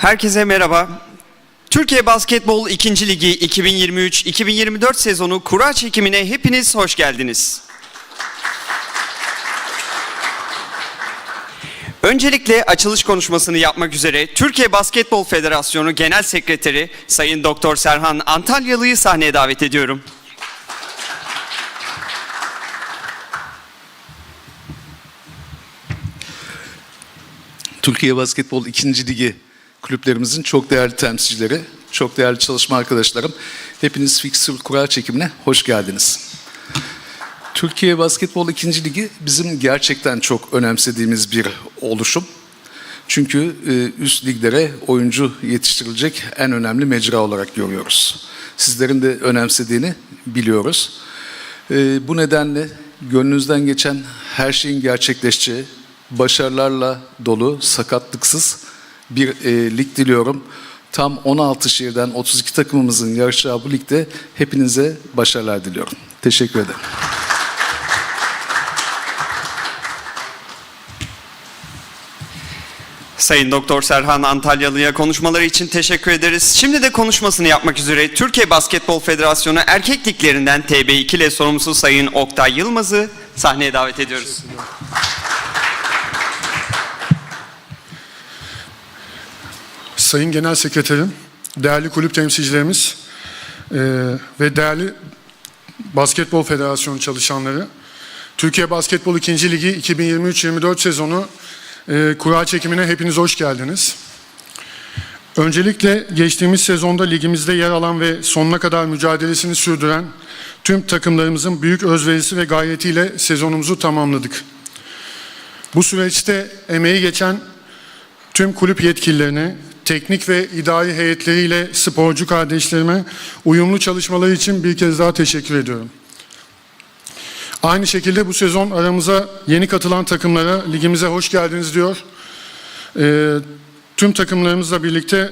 Herkese merhaba. Türkiye Basketbol 2. Ligi 2023-2024 sezonu kura çekimine hepiniz hoş geldiniz. Öncelikle açılış konuşmasını yapmak üzere Türkiye Basketbol Federasyonu Genel Sekreteri Sayın Doktor Serhan Antalyalı'yı sahneye davet ediyorum. Türkiye Basketbol 2. Ligi kulüplerimizin çok değerli temsilcileri, çok değerli çalışma arkadaşlarım. Hepiniz Fixture Kura çekimine hoş geldiniz. Türkiye Basketbol 2. Ligi bizim gerçekten çok önemsediğimiz bir oluşum. Çünkü e, üst liglere oyuncu yetiştirilecek en önemli mecra olarak görüyoruz. Sizlerin de önemsediğini biliyoruz. E, Bu nedenle gönlünüzden geçen her şeyin gerçekleşeceği, başarılarla dolu, sakatlıksız bir e, lig diliyorum. Tam 16 şehirden 32 takımımızın yarışacağı bu ligde hepinize başarılar diliyorum. Teşekkür ederim. Sayın Doktor Serhan Antalyalı'ya konuşmaları için teşekkür ederiz. Şimdi de konuşmasını yapmak üzere Türkiye Basketbol Federasyonu erkek liglerinden TB2 ile sorumlusu Sayın Oktay Yılmaz'ı sahneye davet ediyoruz. Sayın Genel Sekreterim, değerli kulüp temsilcilerimiz eee, ve değerli Basketbol Federasyonu çalışanları, Türkiye Basketbol 2. Ligi 2023-24 sezonu eee kura çekimine hepiniz hoş geldiniz. Öncelikle geçtiğimiz sezonda ligimizde yer alan ve sonuna kadar mücadelesini sürdüren tüm takımlarımızın büyük özverisi ve gayretiyle sezonumuzu tamamladık. Bu süreçte emeği geçen tüm kulüp yetkililerine, teknik ve idari heyetleriyle sporcu kardeşlerime uyumlu çalışmaları için bir kez daha teşekkür ediyorum. Aynı şekilde bu sezon aramıza yeni katılan takımlara ligimize hoş geldiniz diyor. Ee, tüm takımlarımızla birlikte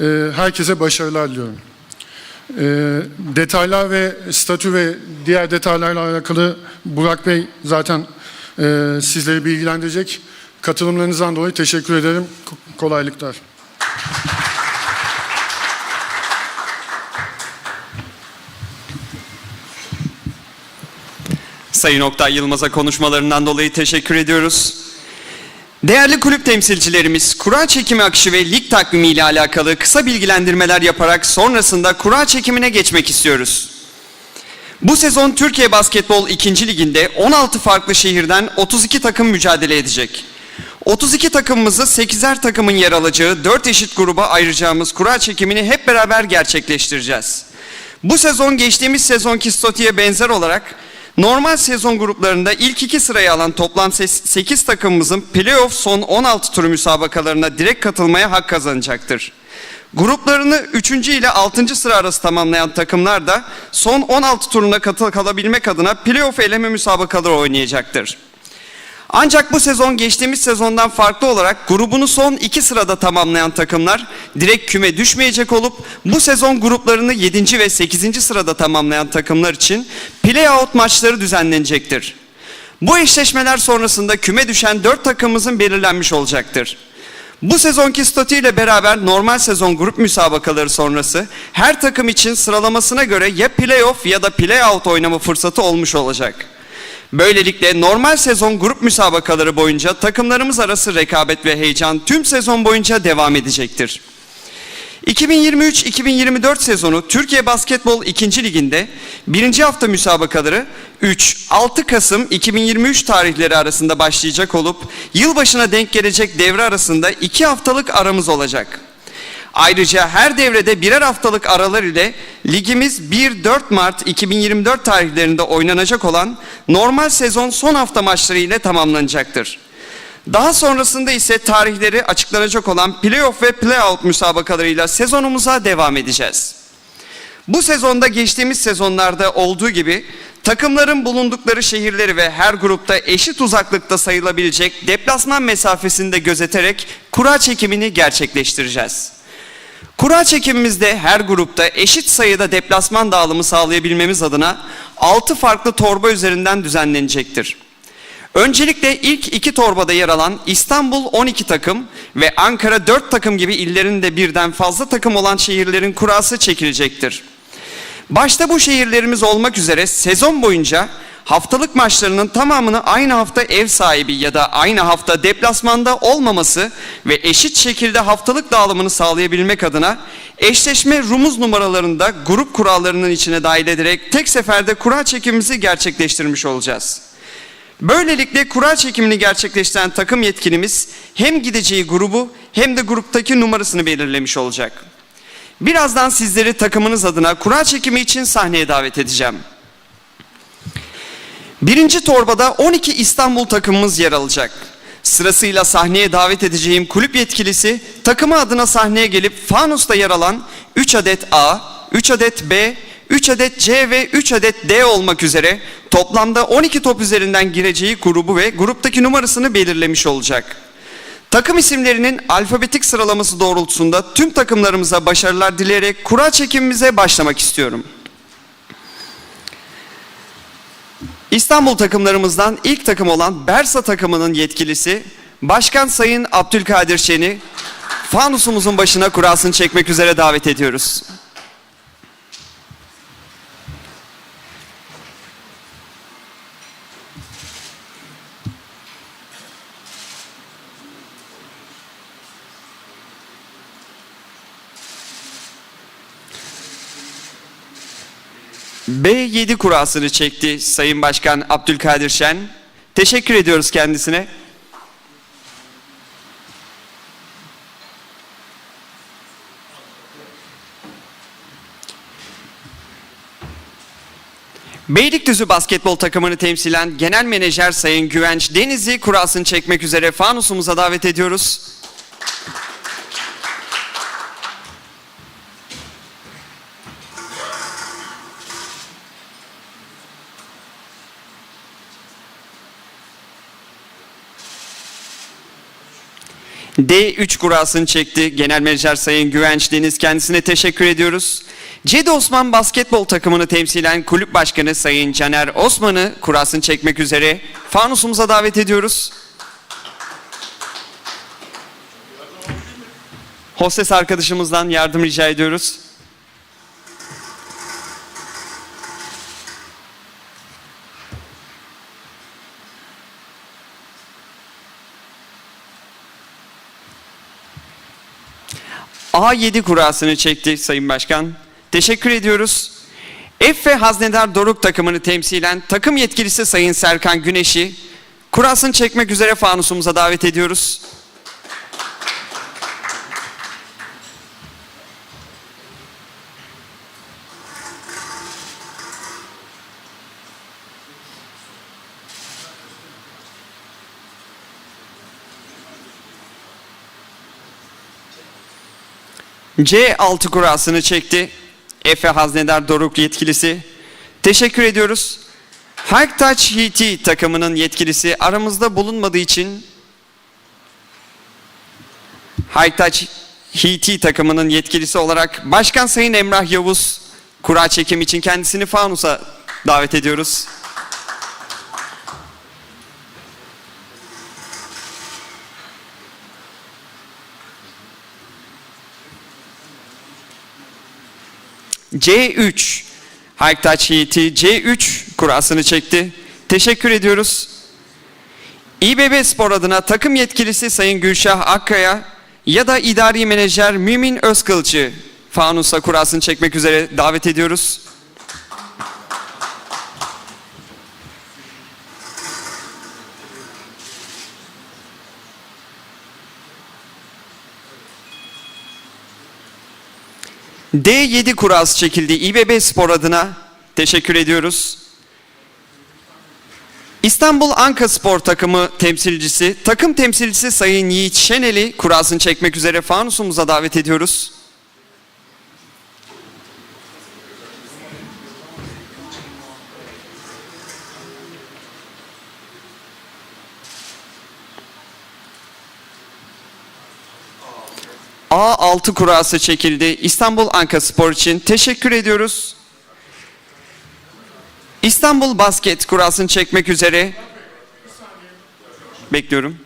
e, herkese başarılar diliyorum. Ee, detaylar ve statü ve diğer detaylarla alakalı Burak Bey zaten e, sizleri bilgilendirecek. Katılımlarınızdan dolayı teşekkür ederim. Ko- Kolaylıklar. Sayın Oktay Yılmaz'a konuşmalarından dolayı teşekkür ediyoruz. Değerli kulüp temsilcilerimiz, kura çekimi akışı ve lig takvimi ile alakalı kısa bilgilendirmeler yaparak sonrasında kura çekimine geçmek istiyoruz. Bu sezon Türkiye Basketbol 2. Liginde 16 farklı şehirden 32 takım mücadele edecek. 32 takımımızı 8'er takımın yer alacağı 4 eşit gruba ayıracağımız kura çekimini hep beraber gerçekleştireceğiz. Bu sezon geçtiğimiz sezonki statüye benzer olarak normal sezon gruplarında ilk iki sırayı alan toplam 8 takımımızın playoff son 16 tur müsabakalarına direkt katılmaya hak kazanacaktır. Gruplarını 3. ile 6. sıra arası tamamlayan takımlar da son 16 turuna katıl kalabilmek adına playoff eleme müsabakaları oynayacaktır. Ancak bu sezon geçtiğimiz sezondan farklı olarak grubunu son iki sırada tamamlayan takımlar direkt küme düşmeyecek olup bu sezon gruplarını 7. ve 8. sırada tamamlayan takımlar için play-out maçları düzenlenecektir. Bu eşleşmeler sonrasında küme düşen 4 takımımızın belirlenmiş olacaktır. Bu sezonki statüyle beraber normal sezon grup müsabakaları sonrası her takım için sıralamasına göre ya playoff ya da playout oynama fırsatı olmuş olacak. Böylelikle normal sezon grup müsabakaları boyunca takımlarımız arası rekabet ve heyecan tüm sezon boyunca devam edecektir. 2023-2024 sezonu Türkiye Basketbol 2. Liginde 1. hafta müsabakaları 3-6 Kasım 2023 tarihleri arasında başlayacak olup yılbaşına denk gelecek devre arasında 2 haftalık aramız olacak. Ayrıca her devrede birer haftalık aralar ile ligimiz 1-4 Mart 2024 tarihlerinde oynanacak olan normal sezon son hafta maçları ile tamamlanacaktır. Daha sonrasında ise tarihleri açıklanacak olan playoff ve playout müsabakalarıyla sezonumuza devam edeceğiz. Bu sezonda geçtiğimiz sezonlarda olduğu gibi takımların bulundukları şehirleri ve her grupta eşit uzaklıkta sayılabilecek deplasman mesafesini de gözeterek kura çekimini gerçekleştireceğiz. Kura çekimimizde her grupta eşit sayıda deplasman dağılımı sağlayabilmemiz adına 6 farklı torba üzerinden düzenlenecektir. Öncelikle ilk iki torbada yer alan İstanbul 12 takım ve Ankara 4 takım gibi illerinde birden fazla takım olan şehirlerin kurası çekilecektir. Başta bu şehirlerimiz olmak üzere sezon boyunca haftalık maçlarının tamamını aynı hafta ev sahibi ya da aynı hafta deplasmanda olmaması ve eşit şekilde haftalık dağılımını sağlayabilmek adına eşleşme rumuz numaralarında grup kurallarının içine dahil ederek tek seferde kura çekimimizi gerçekleştirmiş olacağız. Böylelikle kura çekimini gerçekleştiren takım yetkilimiz hem gideceği grubu hem de gruptaki numarasını belirlemiş olacak. Birazdan sizleri takımınız adına kura çekimi için sahneye davet edeceğim. Birinci torbada 12 İstanbul takımımız yer alacak. Sırasıyla sahneye davet edeceğim kulüp yetkilisi takımı adına sahneye gelip fanusta yer alan 3 adet A, 3 adet B, 3 adet C ve 3 adet D olmak üzere toplamda 12 top üzerinden gireceği grubu ve gruptaki numarasını belirlemiş olacak. Takım isimlerinin alfabetik sıralaması doğrultusunda tüm takımlarımıza başarılar dileyerek kura çekimimize başlamak istiyorum. İstanbul takımlarımızdan ilk takım olan Bersa takımının yetkilisi Başkan Sayın Abdülkadir Şen'i fanusumuzun başına kurasını çekmek üzere davet ediyoruz. B7 kurasını çekti Sayın Başkan Abdülkadir Şen. Teşekkür ediyoruz kendisine. Beylikdüzü basketbol takımını temsilen Genel Menajer Sayın Güvenç Denizli kurasını çekmek üzere fanusumuza davet ediyoruz. D3 kurasını çekti. Genel Menajer Sayın Güvenç Deniz kendisine teşekkür ediyoruz. Cedi Osman basketbol takımını temsilen kulüp başkanı Sayın Caner Osman'ı kurasını çekmek üzere fanusumuza davet ediyoruz. Hostes arkadaşımızdan yardım rica ediyoruz. A7 kurasını çekti Sayın Başkan. Teşekkür ediyoruz. F Haznedar Doruk takımını temsilen takım yetkilisi Sayın Serkan Güneş'i kurasını çekmek üzere fanusumuza davet ediyoruz. C6 kurasını çekti. Efe Haznedar Doruk yetkilisi. Teşekkür ediyoruz. Halktaç Hiti takımının yetkilisi aramızda bulunmadığı için Halktaç Hiti takımının yetkilisi olarak Başkan Sayın Emrah Yavuz kura çekim için kendisini fanusa davet ediyoruz. C3 Halktaç Yiğit'i C3 kurasını çekti. Teşekkür ediyoruz. İBB Spor adına takım yetkilisi Sayın Gülşah Akkaya ya da idari menajer Mümin Özkılçı Fanusa kurasını çekmek üzere davet ediyoruz. D7 kurası çekildi İBB Spor adına. Teşekkür ediyoruz. İstanbul Anka Spor takımı temsilcisi, takım temsilcisi Sayın Yiğit Şeneli kurasını çekmek üzere fanusumuza davet ediyoruz. A6 kurası çekildi. İstanbul Anka Spor için teşekkür ediyoruz. İstanbul Basket kurasını çekmek üzere Bekliyorum.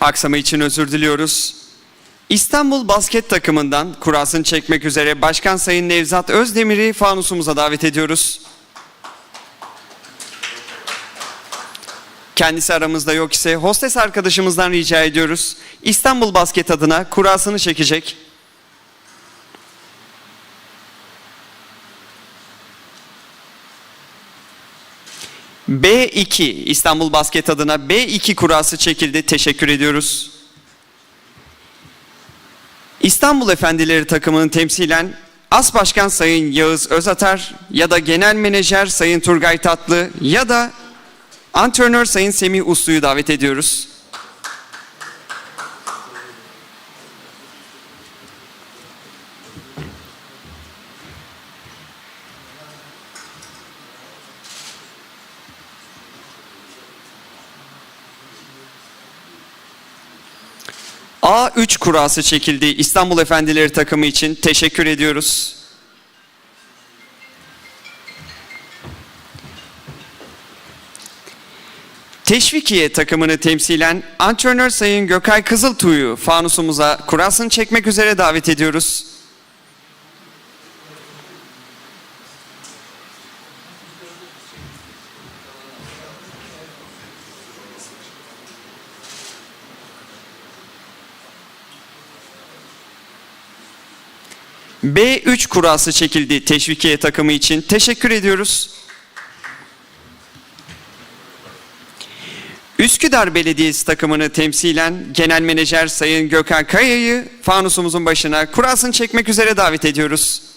Aksama için özür diliyoruz. İstanbul basket takımından kurasını çekmek üzere Başkan Sayın Nevzat Özdemir'i fanusumuza davet ediyoruz. Kendisi aramızda yok ise hostes arkadaşımızdan rica ediyoruz. İstanbul basket adına kurasını çekecek. B2 İstanbul Basket adına B2 kurası çekildi. Teşekkür ediyoruz. İstanbul Efendileri takımının temsilen As Başkan Sayın Yağız Özatar ya da Genel Menajer Sayın Turgay Tatlı ya da Antrenör Sayın Semih Uslu'yu davet ediyoruz. A3 kurası çekildi İstanbul Efendileri takımı için. Teşekkür ediyoruz. Teşvikiye takımını temsilen antrenör Sayın Gökay Kızıltuğ'u fanusumuza kurasını çekmek üzere davet ediyoruz. B3 kurası çekildi Teşvikiye takımı için. Teşekkür ediyoruz. Üsküdar Belediyesi takımını temsilen Genel Menajer Sayın Gökhan Kaya'yı fanusumuzun başına kurasını çekmek üzere davet ediyoruz.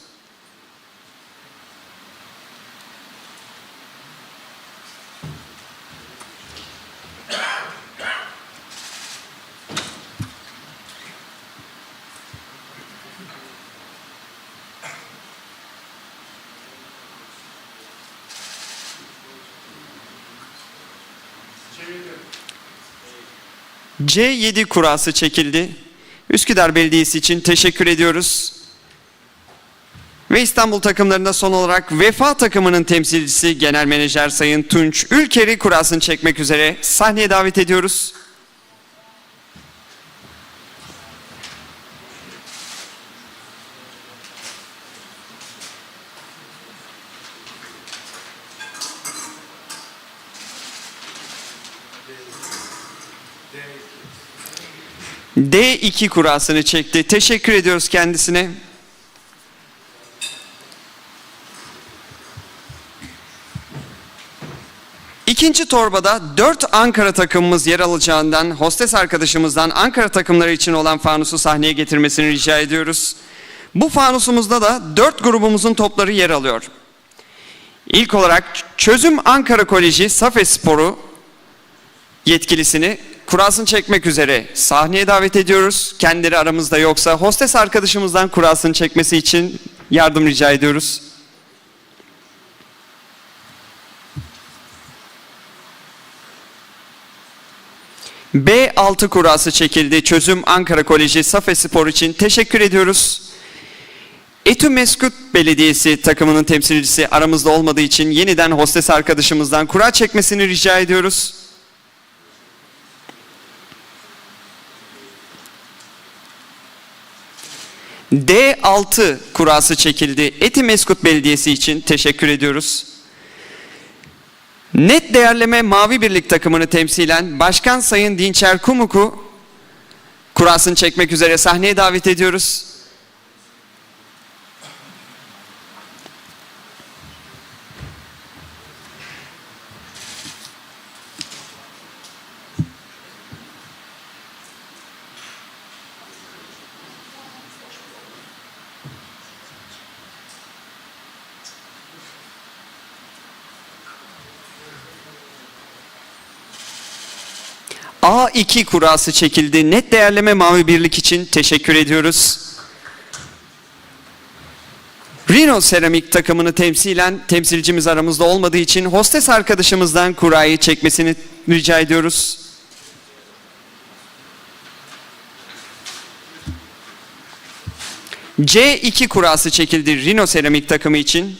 C7 kurası çekildi. Üsküdar Belediyesi için teşekkür ediyoruz. Ve İstanbul takımlarında son olarak Vefa takımının temsilcisi Genel Menajer Sayın Tunç Ülker'i kurasını çekmek üzere sahneye davet ediyoruz. 2 kurasını çekti. Teşekkür ediyoruz kendisine. İkinci torbada 4 Ankara takımımız yer alacağından hostes arkadaşımızdan Ankara takımları için olan fanusu sahneye getirmesini rica ediyoruz. Bu fanusumuzda da 4 grubumuzun topları yer alıyor. İlk olarak Çözüm Ankara Koleji Safe Sporu yetkilisini kurasını çekmek üzere sahneye davet ediyoruz. Kendileri aramızda yoksa hostes arkadaşımızdan kurasını çekmesi için yardım rica ediyoruz. B6 kurası çekildi. Çözüm Ankara Koleji Safe Spor için teşekkür ediyoruz. Etü Meskut Belediyesi takımının temsilcisi aramızda olmadığı için yeniden hostes arkadaşımızdan kura çekmesini rica ediyoruz. D6 kurası çekildi. Eti Meskut Belediyesi için teşekkür ediyoruz. Net değerleme Mavi Birlik takımını temsilen Başkan Sayın Dinçer Kumuk'u kurasını çekmek üzere sahneye davet ediyoruz. A2 kurası çekildi. Net değerleme Mavi Birlik için teşekkür ediyoruz. Rino Seramik takımını temsilen temsilcimiz aramızda olmadığı için hostes arkadaşımızdan kurayı çekmesini rica ediyoruz. C2 kurası çekildi Rino Seramik takımı için.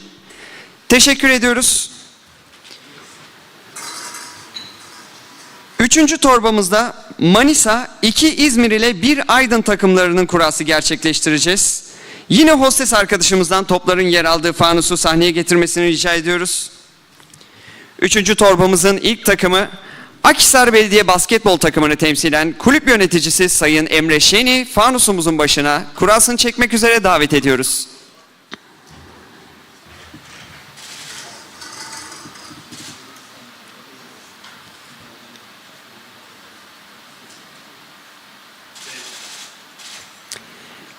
Teşekkür ediyoruz. Üçüncü torbamızda Manisa, iki İzmir ile bir Aydın takımlarının kurası gerçekleştireceğiz. Yine hostes arkadaşımızdan topların yer aldığı fanusu sahneye getirmesini rica ediyoruz. Üçüncü torbamızın ilk takımı Akhisar Belediye Basketbol takımını temsilen kulüp yöneticisi Sayın Emre Şeni fanusumuzun başına kurasını çekmek üzere davet ediyoruz.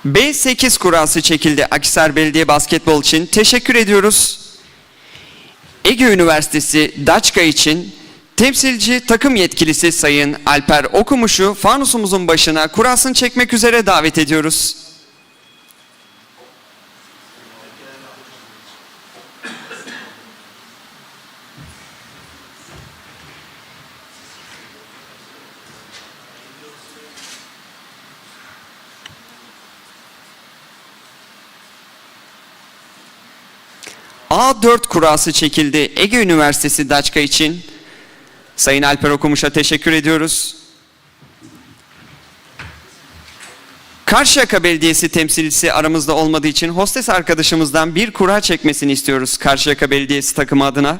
B8 kurası çekildi Akhisar Belediye Basketbol için. Teşekkür ediyoruz. Ege Üniversitesi Daçka için temsilci takım yetkilisi Sayın Alper Okumuş'u fanusumuzun başına kurasını çekmek üzere davet ediyoruz. A4 kurası çekildi Ege Üniversitesi Daçka için. Sayın Alper Okumuş'a teşekkür ediyoruz. Karşıyaka Belediyesi temsilcisi aramızda olmadığı için hostes arkadaşımızdan bir kura çekmesini istiyoruz Karşıyaka Belediyesi takımı adına.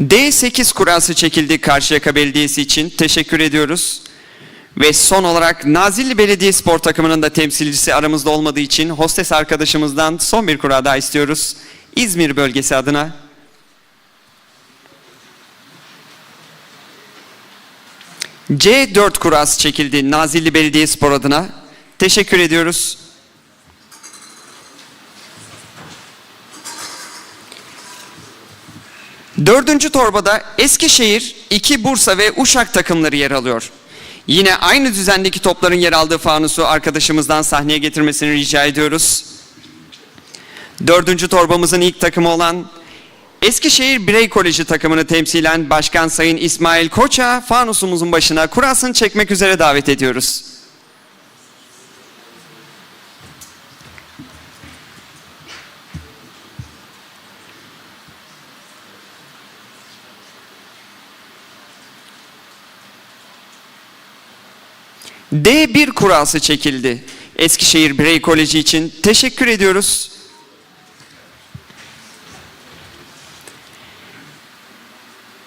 D8 kurası çekildi Karşıyaka Belediyesi için. Teşekkür ediyoruz. Ve son olarak Nazilli Belediye Spor takımının da temsilcisi aramızda olmadığı için hostes arkadaşımızdan son bir kura daha istiyoruz. İzmir bölgesi adına. C4 kurası çekildi Nazilli Belediye Spor adına. Teşekkür ediyoruz. Dördüncü torbada Eskişehir, iki Bursa ve Uşak takımları yer alıyor. Yine aynı düzendeki topların yer aldığı fanusu arkadaşımızdan sahneye getirmesini rica ediyoruz. Dördüncü torbamızın ilk takımı olan Eskişehir Birey Koleji takımını temsilen Başkan Sayın İsmail Koç'a fanusumuzun başına kurasını çekmek üzere davet ediyoruz. D1 kurası çekildi. Eskişehir Birey Koleji için teşekkür ediyoruz.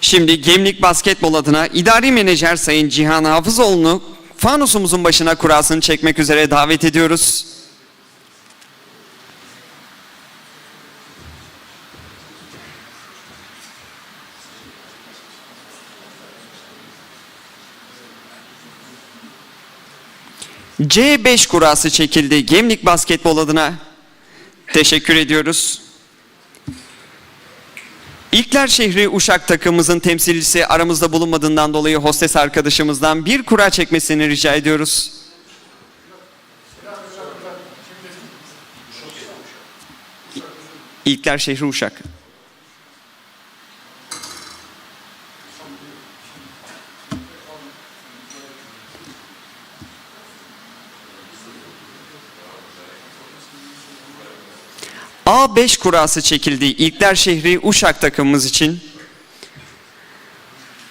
Şimdi Gemlik Basketbol adına idari menajer Sayın Cihan Hafızoğlu'nu fanusumuzun başına kurasını çekmek üzere davet ediyoruz. C5 kurası çekildi Gemlik Basketbol adına. Teşekkür ediyoruz. İlkler şehri Uşak takımımızın temsilcisi aramızda bulunmadığından dolayı hostes arkadaşımızdan bir kura çekmesini rica ediyoruz. İlkler şehri Uşak. A5 kurası çekildi İlkler şehri Uşak takımımız için.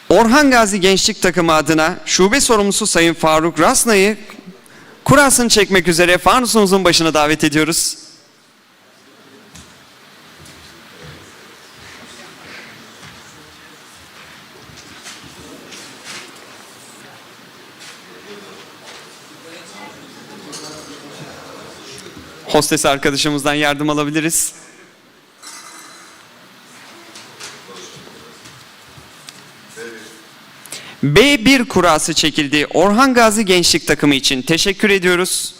Orhan Gazi Gençlik Takımı adına şube sorumlusu Sayın Faruk Rasna'yı kurasını çekmek üzere fanusumuzun başına davet ediyoruz. Hostes arkadaşımızdan yardım alabiliriz. B1 kurası çekildi. Orhan Gazi Gençlik Takımı için teşekkür ediyoruz.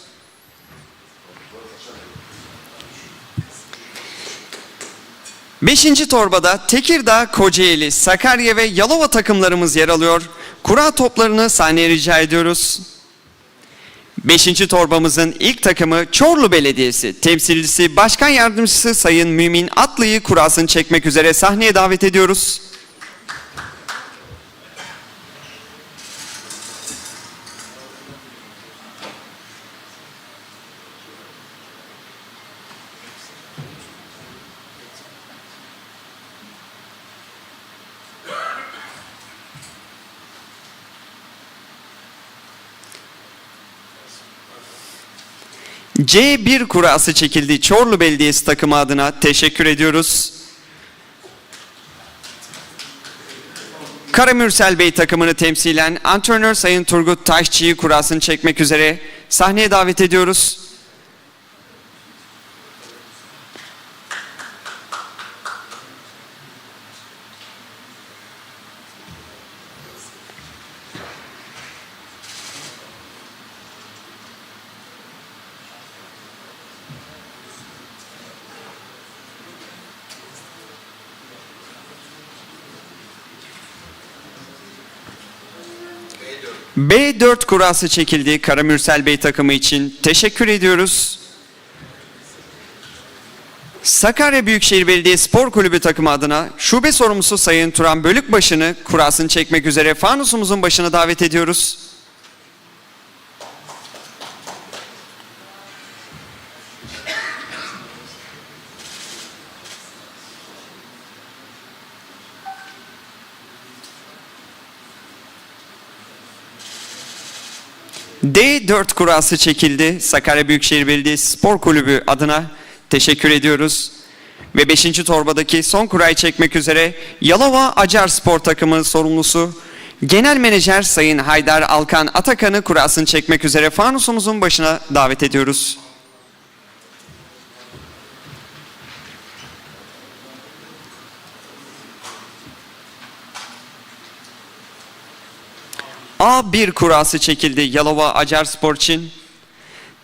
Beşinci torbada Tekirdağ, Kocaeli, Sakarya ve Yalova takımlarımız yer alıyor. Kura toplarını sahneye rica ediyoruz. Beşinci torbamızın ilk takımı Çorlu Belediyesi. Temsilcisi Başkan Yardımcısı Sayın Mümin Atlı'yı kurasını çekmek üzere sahneye davet ediyoruz. C1 kurası çekildi Çorlu Belediyesi takımı adına teşekkür ediyoruz. Karamürsel Bey takımını temsilen antrenör Sayın Turgut Taşçı'yı kurasını çekmek üzere sahneye davet ediyoruz. B4 kurası çekildi Karamürsel Bey takımı için. Teşekkür ediyoruz. Sakarya Büyükşehir Belediye Spor Kulübü takımı adına şube sorumlusu Sayın Turan Bölükbaşı'nı kurasını çekmek üzere fanusumuzun başına davet ediyoruz. D4 kurası çekildi Sakarya Büyükşehir Belediyesi Spor Kulübü adına teşekkür ediyoruz. Ve 5. torbadaki son kurayı çekmek üzere Yalova Acar Spor takımı sorumlusu Genel Menajer Sayın Haydar Alkan Atakan'ı kurasını çekmek üzere fanusumuzun başına davet ediyoruz. A1 kurası çekildi Yalova Acar Spor için.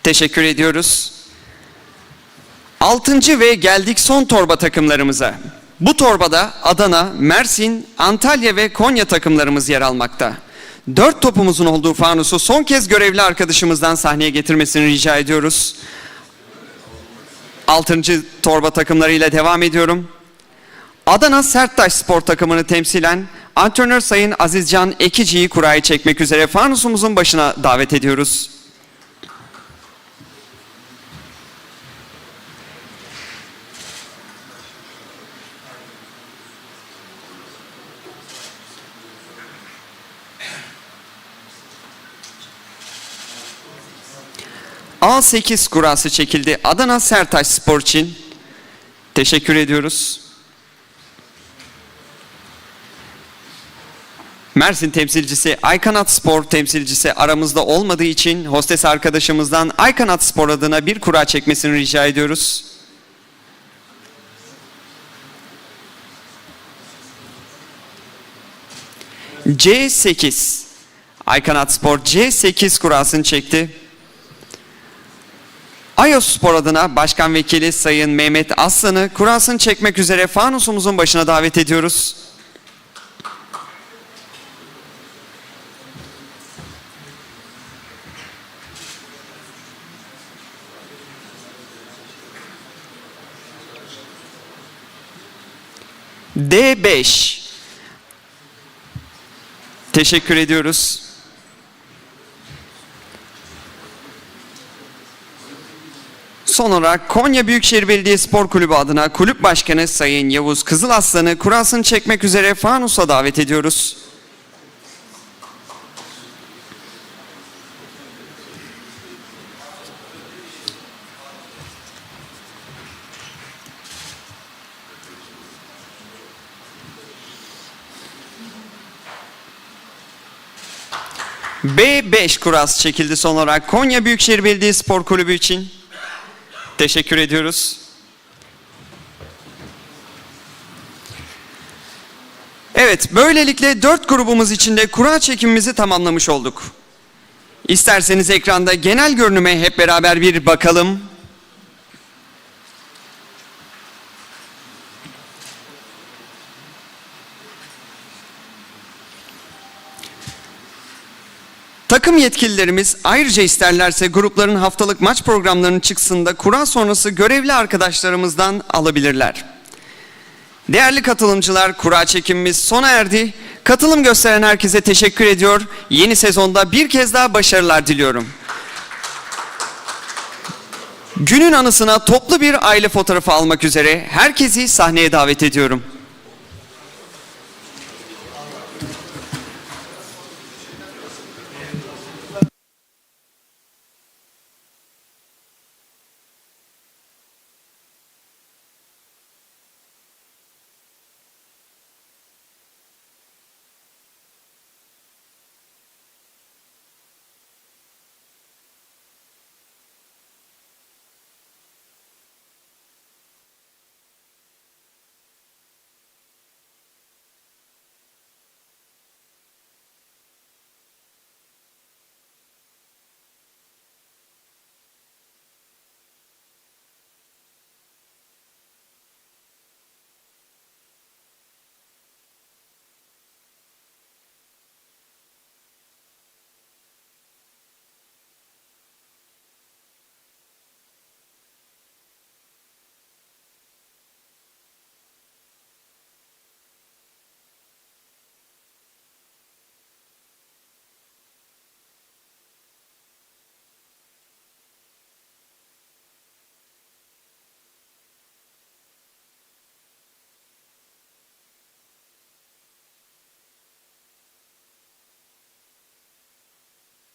Teşekkür ediyoruz. Altıncı ve geldik son torba takımlarımıza. Bu torbada Adana, Mersin, Antalya ve Konya takımlarımız yer almakta. Dört topumuzun olduğu fanusu son kez görevli arkadaşımızdan sahneye getirmesini rica ediyoruz. Altıncı torba takımlarıyla devam ediyorum. Adana Serttaş Spor takımını temsilen antrenör Sayın Azizcan Ekici'yi kurayı çekmek üzere fanusumuzun başına davet ediyoruz. A8 kurası çekildi Adana Sertaç Spor için. Teşekkür ediyoruz. Mersin temsilcisi Aykanat Spor temsilcisi aramızda olmadığı için hostes arkadaşımızdan Aykanat Spor adına bir kura çekmesini rica ediyoruz. C8 Aykanat Spor C8 kurasını çekti. Ayos Spor adına Başkan Vekili Sayın Mehmet Aslan'ı kurasını çekmek üzere fanusumuzun başına davet ediyoruz. D5 Teşekkür ediyoruz. Son olarak Konya Büyükşehir Belediye Spor Kulübü adına Kulüp Başkanı Sayın Yavuz Kızılaslan'ı kurasını çekmek üzere fanusa davet ediyoruz. B5 kuras çekildi son olarak Konya Büyükşehir Belediye Spor Kulübü için. Teşekkür ediyoruz. Evet, böylelikle dört grubumuz içinde kura çekimimizi tamamlamış olduk. İsterseniz ekranda genel görünüme hep beraber bir bakalım. Takım yetkililerimiz ayrıca isterlerse grupların haftalık maç programlarının çıksında kura sonrası görevli arkadaşlarımızdan alabilirler. Değerli katılımcılar, kura çekimimiz sona erdi. Katılım gösteren herkese teşekkür ediyor. Yeni sezonda bir kez daha başarılar diliyorum. Günün anısına toplu bir aile fotoğrafı almak üzere herkesi sahneye davet ediyorum.